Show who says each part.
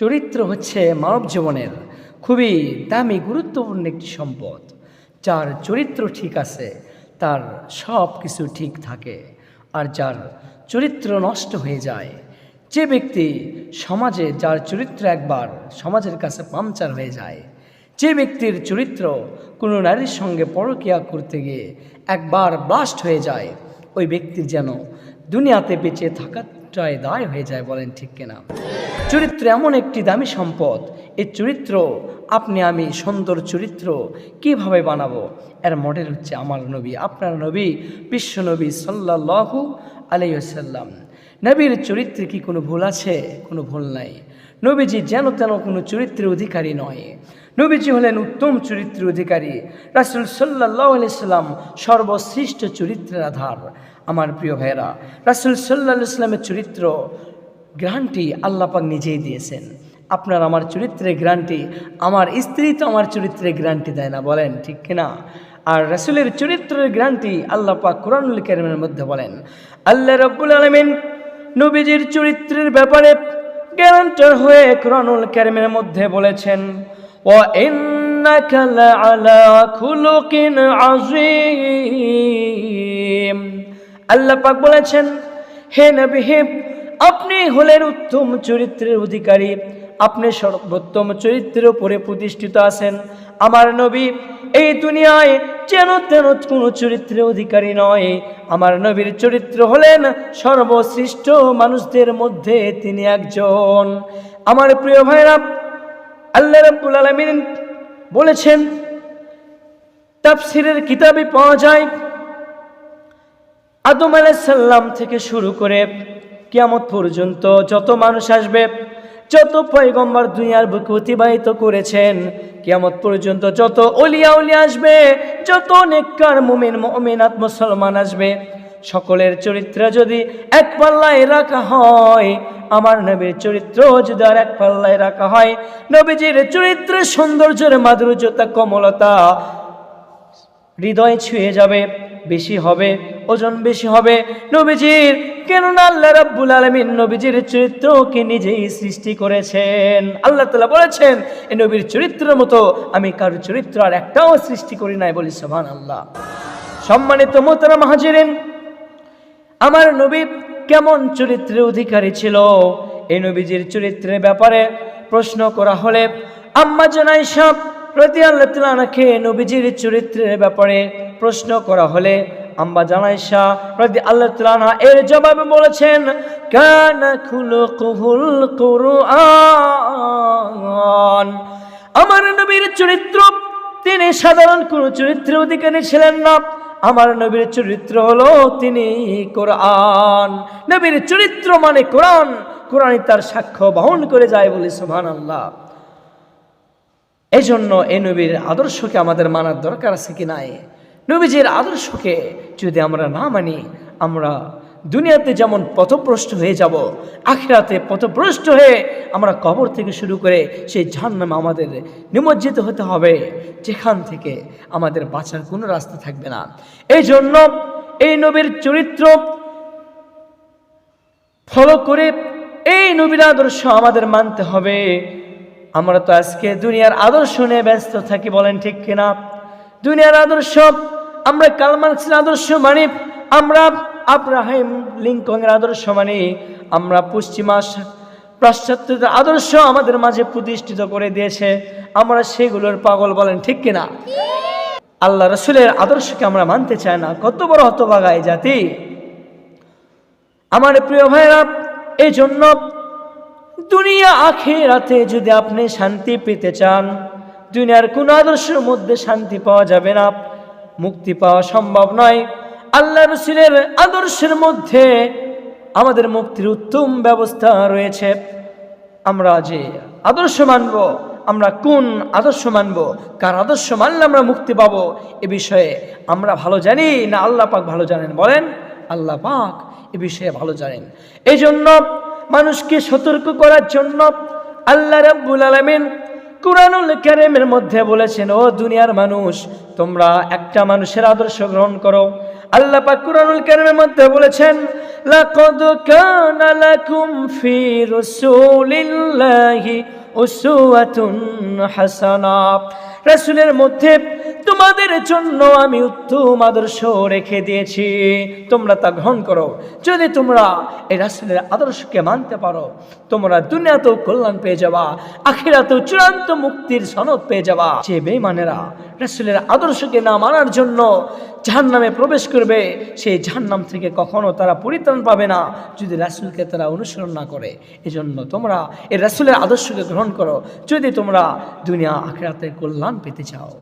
Speaker 1: চরিত্র হচ্ছে মানব জীবনের খুবই দামি, গুরুত্বপূর্ণ একটি সম্পদ। যার চরিত্র ঠিক আছে, তার সব কিছু ঠিক থাকে। আর যার চরিত্র নষ্ট হয়ে যায়, যে ব্যক্তি সমাজে যার চরিত্র একবার সমাজের কাছে পাংচার হয়ে যায়, যে ব্যক্তির চরিত্র কোনো নারীর সঙ্গে পরকিয়া করতে গিয়ে একবার ব্লাস্ট হয়ে যায়, ওই ব্যক্তির যেন দুনিয়াতে বেঁচে থাকাটাই দায় হয়ে যায় বলেন ঠিক কিনা? চরিত্র এমন একটি দামি সম্পদ। এই চরিত্র, আপনি আমি সুন্দর চরিত্র কীভাবে বানাবো? এর মডেল হচ্ছে আমার নবী, আপনার নবী, বিশ্ব নবী সাল্লাহু আলাইসাল্লাম নবীর চরিত্রে কি কোনো ভুল আছে? কোনো ভুল নাই। নবীজি যেন তেন কোনো চরিত্রের অধিকারী নয়। নবীজি হলেন উত্তম চরিত্রের অধিকারী। রাসুল সাল্লাহ আলাইসাল্লাম সর্বশ্রেষ্ঠ চরিত্রের আধার। আমার প্রিয় ভাইয়েরা, রাসুল সাল্লাহ ইসলামের চরিত্র গ্রান্টি আল্লাপাক নিজেই দিয়েছেন। আপনার আমার চরিত্রের গ্রান্টি, আমার স্ত্রী তো আমার চরিত্রের গ্রান্টি দেয় না, বলেন ঠিক কিনা? আর রাসুলের চরিত্রের গ্রান্টি আল্লাহ পাক কোরআনুল কারিমের মধ্যে বলেন, আল্লাহ রব্বুল আলমিন নবীজির চরিত্রের ব্যাপারে গ্যারান্টার হয়ে কোরআনুল কারিমের মধ্যে বলেছেন ও আলা খুলুকিন আজিম আল্লাহ পাক বলেছেন, হে নবী, আপনি হলেন উত্তম চরিত্রের অধিকারী। আপনি সর্বোত্তম চরিত্রের উপরে প্রতিষ্ঠিত আছেন। আমার নবী, এই দুনিয়ায় যেন তেন কোনো চরিত্রের অধিকারী নয়। আমার নবীর চরিত্র হলেন সর্বশ্রেষ্ঠ মানুষদের মধ্যে তিনি একজন। আমার প্রিয় ভাইরা আল্লাহ রাব্বুল আলামিন বলেছেন, তাফসিরের কিতাবে পাওয়া যায় আদম আলাইসাল্লাম থেকে শুরু করে কিয়ামত পর্যন্ত যত মানুষ আসবে, যত পয়গম্বর দুনিয়ার বুকে অতিবাহিত করেছেন, কিয়ামত পর্যন্ত যত অলিয়া উলিয়া আসবে, যত নেককার, মুমিন, মুমিনাত, মুসলমান আসবে সকলের চরিত্র যদি এক পাল্লায় রাখা হয়, আমার নবীর চরিত্র যদি আর এক পাল্লায় রাখা হয়, নবীজির চরিত্রের সৌন্দর্যের মাধুর্যতা, কমলতা হৃদয় ছুঁয়ে যাবে, বেশি হবে, ওজন বেশি হবে। নবীজির, কেননা আল্লাহ রাব্বুল আলমিন নবীজির চরিত্রকে নিজেই সৃষ্টি করেছেন। আল্লাহ তালা বলেছেন এই নবীর চরিত্রের মতো আমি কারও চরিত্র আর একটাও সৃষ্টি করি নাই বলি সোহান আল্লাহ সম্মানিত মোহতারাম হাজিরেন আমার নবী কেমন চরিত্রের অধিকারী ছিল? এই নবীজির চরিত্রের ব্যাপারে প্রশ্ন করা হলে আম্মা জানাই সব আল্লাহ নবীজির চরিত্রের ব্যাপারে প্রশ্ন করা হলে আম্বা জানাই প্রতি আল্লাহ তালা এর জবাবে বলেছেন, কান খুলো কুহুল কুরআন। আমার নবীর চরিত্র, তিনি সাধারণ কোন চরিত্রের অধিকারী ছিলেন না। আমার নবীর চরিত্র হলো তিনি কোরআন। নবীর চরিত্র মানে কোরআন। কোরআন তার সাক্ষ্য বহন করে যায় বলে সোহান আল্লাহ এই জন্য এ নবীর আদর্শকে আমাদের মানার দরকার আছে কি নাই? নবীজির আদর্শকে যদি আমরা না মানি, আমরা দুনিয়াতে যেমন পথভ্রষ্ট হয়ে যাব, আখিরাতে পথভ্রষ্ট হয়ে আমরা কবর থেকে শুরু করে সেই ঝান্নামে আমাদের নিমজ্জিত হতে হবে, যেখান থেকে আমাদের বাঁচার কোনো রাস্তা থাকবে না। এই জন্য এই নবীর চরিত্র ফলো করে এই নবীর আদর্শ আমাদের মানতে হবে। আমরা তো আজকে দুনিয়ার আদর্শ নিয়ে ব্যস্ত থাকি, বলেন ঠিক কিনা? দুনিয়ার আদর্শ, আমরা কালমার্ক্সের আদর্শ মানি, আমরা আব্রাহিম লিঙ্কনের আদর্শ মানি আমরা পশ্চিমা পাশ্চাত্যের আদর্শ আমাদের মাঝে প্রতিষ্ঠিত করে দিয়েছে। আমরা সেগুলোর পাগল বলেন, ঠিক কিনা? আল্লাহ রসুলের আদর্শকে আমরা মানতে চাই না। কত বড় হতবাগায় জাতি। আমার প্রিয় ভাইরা এই জন্য দুনিয়া আখে রাতে যদি আপনি শান্তি পেতে চান, দুনিয়ার কোন আদর্শের মধ্যে শান্তি পাওয়া যাবে না। মুক্তি পাওয়া সম্ভব নয়। আল্লাহ রসুলের আদর্শের মধ্যে আমাদের মুক্তির উত্তম ব্যবস্থা রয়েছে। আমরা যে আদর্শ মানব, আমরা কোন আদর্শ মানব, কার আদর্শ মানলে আমরা মুক্তি পাব, এ বিষয়ে আমরা ভালো জানি না আল্লাহ পাক ভালো জানেন বলেন? আল্লাহ পাক এ বিষয়ে ভালো জানেন। এই জন্য মানুষকে সতর্ক করার জন্য আল্লাহ রাব্বুল আলামিন কুরআনুল কারীমের মধ্যে বলেছেন, ও দুনিয়ার মানুষ, তোমরা একটা মানুষের আদর্শ গ্রহণ করো আল্লাহ পাক কুরআনুল কারীমের মধ্যে বলেছেন, লাকাদ কানা লাকুম ফি রাসূলিল্লাহি উসওয়াতুন হাসানা। রাসূলের মধ্যে তোমাদের জন্য আমি উত্তম আদর্শ রেখে দিয়েছি। তোমরা তা গ্রহণ করো। যদি তোমরা এই রাসূলের আদর্শকে মানতে পারো, তোমরা দুনিয়াতেও কল্যাণ পেয়ে যাবা, আখিরাতেও চূড়ান্ত মুক্তির সনদ পেয়ে যাবা। যে বেঈমানেরা রাসূলের আদর্শকে না মানার জন্য জাহান্নামে প্রবেশ করবে, সেই জাহান্নাম থেকে কখনো তারা পরিত্রাণ পাবে না। যদি রাসূলকে তারা অনুসরণ না করে, এজন্য তোমরা এই রাসূলের আদর্শকে গ্রহণ করো। যদি তোমরা দুনিয়া আখিরাতে কল্যাণ পেতে চাও।